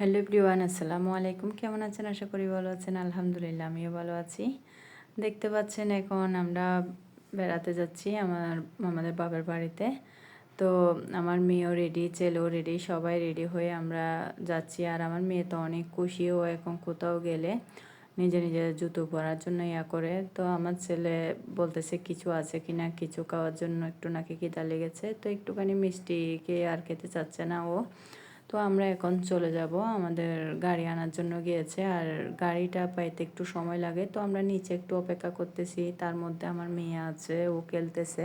Hello everyone, আসসালামু আলাইকুম। কেমন আছেন? আশা করি ভালো আছেন। আলহামদুলিল্লাহ, আমিও ভালো আছি। দেখতে পাচ্ছেন এখন আমরা বেড়াতে যাচ্ছি আমার আমাদের বাবার বাড়িতে। তো আমার মেয়েও রেডি ছেলেও রেডি সবাই রেডি হয়ে আমরা যাচ্ছি। আর আমার মেয়ে তো অনেক খুশিও এখন কোথাও গেলে নিজে নিজে জুতো পরার জন্য ইয়া করে। তো আমার ছেলে বলতেছে, কিছু আছে কি না? কিছু খাওয়ার জন্য একটু নাকি খিদা লেগেছে। তো একটুখানি মিষ্টি খেয়ে আর খেতে চাচ্ছে না ও। তো আমরা এখন চলে যাব। আমাদের গাড়ি আনার জন্য গিয়েছে আর গাড়িটা পাইতে একটু সময় লাগে। তো আমরা নিচে একটু অপেক্ষা করতেছি। তার মধ্যে আমার মেয়ে আছে, ও খেলতেছে।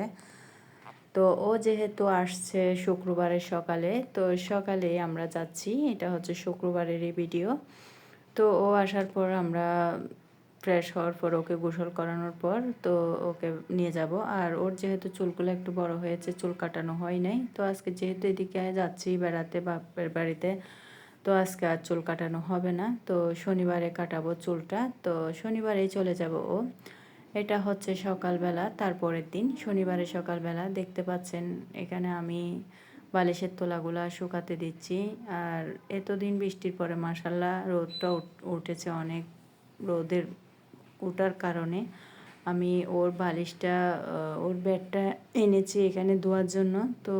তো ও যেহেতু আসছে শুক্রবারের সকালে, তো সকালে আমরা যাচ্ছি। এটা হচ্ছে শুক্রবারেরই ভিডিও তো ও আসার পর আমরা ফ্রেশ হওয়ার পর ওকে গোসল করানোর পর তো ওকে নিয়ে যাব। আর ওর যেহেতু চুলগুলো একটু বড় হয়েছে, চুল কাটানো হয় নাই, তো আজকে যেহেতু এদিকে যাচ্ছি বেড়াতে বাপের বাড়িতে, তো আজকে আর চুল কাটানো হবে না। তো শনিবারে কাটাবো চুলটা, তো শনিবারেই চলে যাব ও। এটা হচ্ছে সকালবেলা, তারপরের দিন, শনিবারে সকালবেলা দেখতে পাচ্ছেন এখানে আমি বালিশের তোলাগুলা শুকাতে দিচ্ছি। আর এতদিন বৃষ্টির পরে মাসাল্লাহ রোদটা উঠেছে অনেক, রোদের ওঠার কারণে আমি ওর বালিশটা ওর ব্যাগটা এনেছি এখানে ধোয়ার জন্য। তো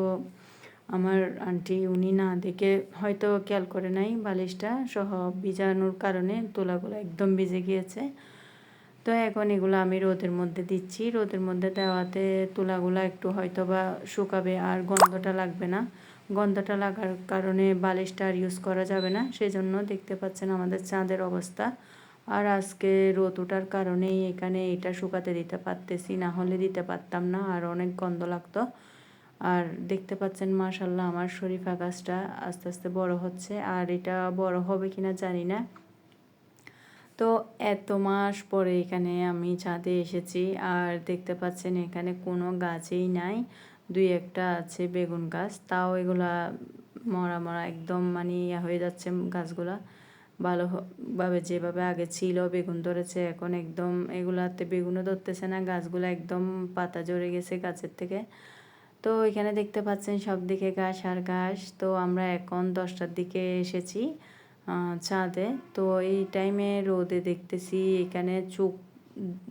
আমার আন্টি উনি না দেখে হয়তো খেয়াল করে নাই বালিশটা, সহ ভিজানোর কারণে তোলাগুলো একদম ভিজে গিয়েছে। তো এখন এগুলো আমি রোদের মধ্যে দিচ্ছি। রোদের মধ্যে দেওয়াতে তুলাগুলো একটু হয়তো বা শুকাবে আর গন্ধটা লাগবে না। গন্ধটা লাগার কারণে বালিশটা আর ইউজ করা যাবে না। সেজন্য দেখতে পাচ্ছেন আমাদের চাঁদের অবস্থা। আর আজকে রোদ ওঠার কারণেই এখানে এটা শুকাতে দিতে পারতেছি, না হলে দিতে পারতাম না, আর অনেক গন্ধ লাগতো। আর দেখতে পাচ্ছেন মাশাল্লাহ আমার শরীফা গাছটা আস্তে আস্তে বড় হচ্ছে, আর এটা বড় হবে কিনা জানি না। তো এত মাস পরে এখানে আমি ছাদে এসেছি, আর দেখতে পাচ্ছেন, এখানে কোনো গাছেই নাই, দুই একটা আছে বেগুন গাছ, তাও এগুলা মরা মরা একদম মানে ইয়া হয়ে যাচ্ছে গাছগুলা। ভালোভাবে যেভাবে আগে ছিল, বেগুন ধরেছে, এখন একদম এগুলাতে বেগুনও ধরতেছে না, গাছগুলো একদম পাতা জড়ে গেছে গাছের থেকে। তো এখানে দেখতে পাচ্ছেন সব দিকে ঘাস আর ঘাস। তো আমরা এখন দশটার দিকে এসেছি ছাদে। তো এই টাইমে রোদে দেখতেছি এখানে চোখ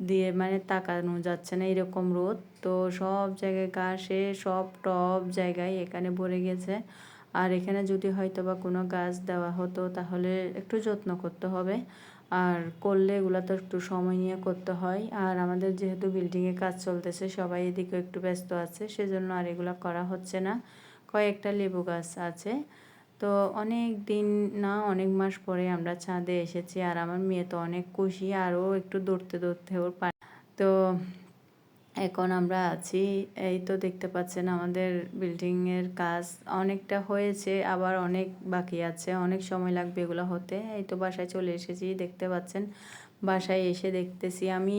দিয়ে মানে তাকানো যাচ্ছে না এরকম রোদ। তো সব জায়গায় ঘাসে, সব টপ জায়গায় এখানে ভরে গেছে। আর এখানে যদি হয়তো বা কোনো গাছ দেওয়া হতো, তাহলে একটু যত্ন করতে হবে। আর করলে এগুলো তো একটু সময় নিয়ে করতে হয়। আর আমাদের যেহেতু বিল্ডিংয়ে কাজ চলতেছে, সবাই এদিকে একটু ব্যস্ত আছে, সেজন্য আর এগুলো করা হচ্ছে না। কয়েকটা লেবু গাছ আছে। তো অনেক দিন না, অনেক মাস পরে আমরা ছাদে এসেছি, আর আমার মেয়ে তো অনেক খুশি, আরও একটু দৌড়তে দৌড়তে ওর তো এখন আমরা আছি, এই তো দেখতে পাচ্ছেন আমাদের বিল্ডিংয়ের কাজ অনেকটা হয়েছে, আবার অনেক বাকি আছে, অনেক সময় লাগবে এগুলো হতে। এই তো বাসায় চলে এসেছি, দেখতে পাচ্ছেন। বাসায় এসে দেখতেছি, আমি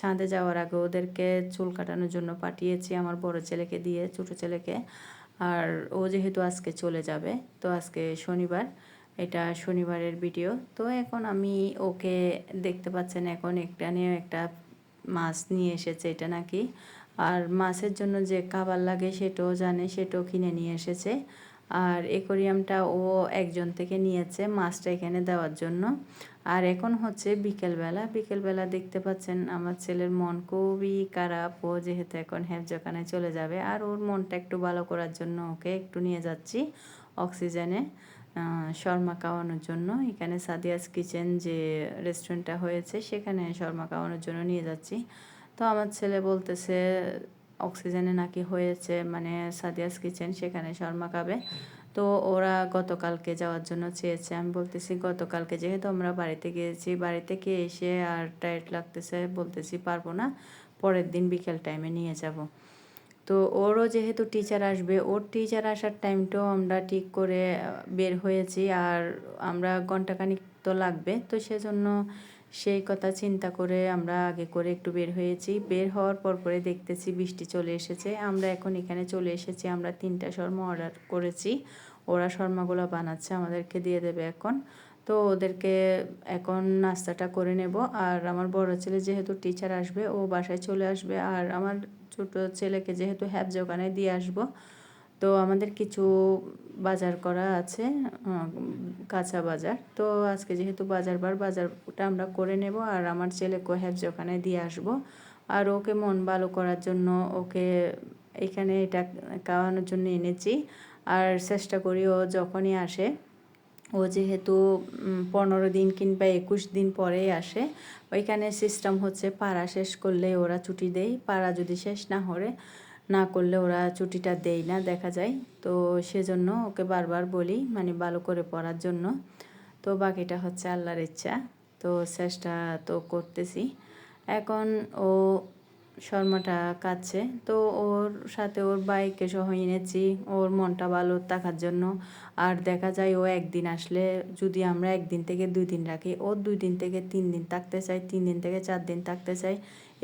ছাদে যাওয়ার আগে ওদেরকে চুল কাটানোর জন্য পাঠিয়েছি, আমার বড় ছেলেকে দিয়ে, ছোটো ছেলেকে। আর ও যেহেতু আজকে চলে যাবে, তো আজকে শনিবার, এটা শনিবারের ভিডিও তো এখন আমি ওকে দেখতে পাচ্ছেন, এখন একটা নিয়ে একটা মাছ নিয়ে এসেছে এটা নাকি? আর মাছের জন্য যে খাবার লাগে সেটাও জানে, সেটাও কিনে নিয়ে এসেছে। আর একোরিয়ামটা ও একজন থেকে নিয়েছে মাছটা এখানে দেওয়ার জন্য। আর এখন হচ্ছে বিকেলবেলা। বিকেলবেলা দেখতে পাচ্ছেন আমার ছেলের মন খুবই খারাপ। ও যেহেতু এখন হ্যাবজখানায় চলে যাবে। আর ওর মনটা একটু ভালো করার জন্য ওকে একটু নিয়ে যাচ্ছি অক্সিজেনে। শর্মা খাওয়ানোর জন্য। এখানে সাদিয়াস কিচেন যে রেস্টুরেন্টটা হয়েছে, সেখানে শর্মা খাওয়ানোর জন্য নিয়ে যাচ্ছি। তো আমার ছেলে বলতেছে, অক্সিজেনে নাকি হয়েছে মানে সাদিয়াস কিচেন, সেখানে শর্মা খাবে। তো ওরা গতকালকে যাওয়ার জন্য চেয়েছে। আমি বলতেছি, গতকালকে যেহেতু আমরা বাড়িতে গিয়েছি বাড়ি থেকে এসে আর টায়ার্ড লাগতেছে, বলতেছি পারব না, পরের দিন বিকেল টাইমে নিয়ে যাব। তো ওরও যেহেতু টিচার আসবে, ওর টিচার আসার টাইমটাও আমরা ঠিক করে বের হয়েছি আর আমরা ঘন্টাখানিক তো লাগবে। তো সেজন্য সেই কথা চিন্তা করে আমরা আগে করে একটু বের হয়েছি। বের হওয়ার পর পরে দেখতেছি বৃষ্টি চলে এসেছে। আমরা এখন এখানে চলে এসেছি, আমরা তিনটা শর্মা অর্ডার করেছি। ওরা শর্মাগুলো বানাচ্ছে, আমাদেরকে দিয়ে দেবে এখন। তো ওদেরকে এখন নাস্তাটা করে নেব। আর আমার বড় ছেলে যেহেতু টিচার আসবে, ও বাসায় চলে আসবে। আর আমার ছোট ছেলেকে যেহেতু হ্যাবজ ওখানে দিয়ে আসব, তো আমাদের কিছু বাজার করা আছে কাঁচা বাজার। তো আজকে যেহেতু বাজার বার, বাজারটা আমরা করে নেব আর আমার ছেলেকে হ্যাবজ ওখানে দিয়ে আসব। আর ওকে মন ভালো করার জন্য ওকে এখানে এটা খাওয়ানোর জন্য এনেছি। আর চেষ্টা করি ও যখনই আসে ও যেহেতু পনেরো দিন কিংবা একুশ দিন পরেই আসে, ওইখানে সিস্টেম হচ্ছে পাড়া শেষ করলে ওরা ছুটি দেয়, পাড়া যদি শেষ না হরে, না করলে ওরা ছুটিটা দেয় না, দেখা যায়। তো সেজন্য ওকে বারবার বলি মানে ভালো করে পড়ার জন্য। তো বাকিটা হচ্ছে আল্লাহর ইচ্ছা, তো চেষ্টা তো করতেছি। এখন ও শর্মাটা কাচ্ছে তো ওর সাথে ওর বাইকে সহ এনেছি। ওর মনটা ভালো থাকার জন্য। আর দেখা যায় ও একদিন আসলে যদি আমরা একদিন থেকে দুই দিন রাখি, ও দুই দিন থেকে তিন দিন থাকতে চাই তিন দিন থেকে চার দিন থাকতে চাই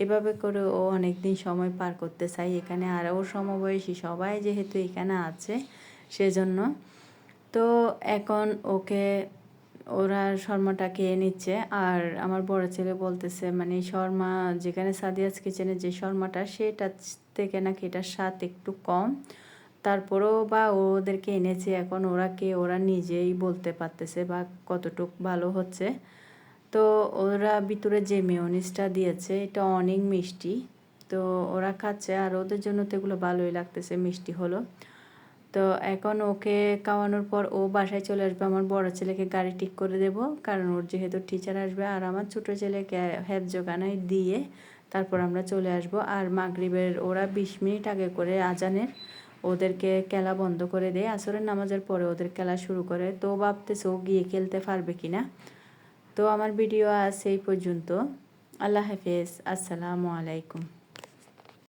এভাবে করে ও অনেক দিন সময় পার করতে চাই এখানে। আর ওর সমবয়সী সবাই যেহেতু এখানে আছে সেজন্য। তো এখন ওকে ওরা শর্মাটা খেয়ে নিচ্ছে। আর আমার বড় ছেলে বলতেছে মানে শর্মা, যেখানে সাদিয়াস কিচেনে যে শর্মাটা, সেটা থেকে নাকি এটার স্বাদ একটু কম। তারপরেও বা ওদেরকে এনেছে, এখন ওরা কে ওরা নিজেই বলতে পারতেছে বা কতটুক ভালো হচ্ছে। তো ওরা ভিতরে যে মেয়নিসটা দিয়েছে, এটা অনেক মিষ্টি। তো ওরা খাচ্ছে, আর ওদের জন্য তো এগুলো ভালোই লাগতেছে, মিষ্টি হলো। তো এখন ওকে খাওয়ানোর পর ও বাসায় চলে আসবে। আমার বড় ছেলেকে গাড়ি ঠিক করে দেব, কারণ ওর যেহেতু টিচার আসবে আর আমার ছোটো ছেলেকে হ্যাপ জোগানায় দিয়ে তারপর আমরা চলে আসব। আর মাগরিবের ওরা বিশ মিনিট আগে করে আজানের ওদেরকে খেলা বন্ধ করে দেয়। আসরের নামাজের পরে ওদের খেলা শুরু করে। তো ভাবতেছে ও গিয়ে খেলতে পারবে কি না তো আমার ভিডিও আজ এই পর্যন্ত। আল্লাহ হাফেজ। আসসালামু আলাইকুম।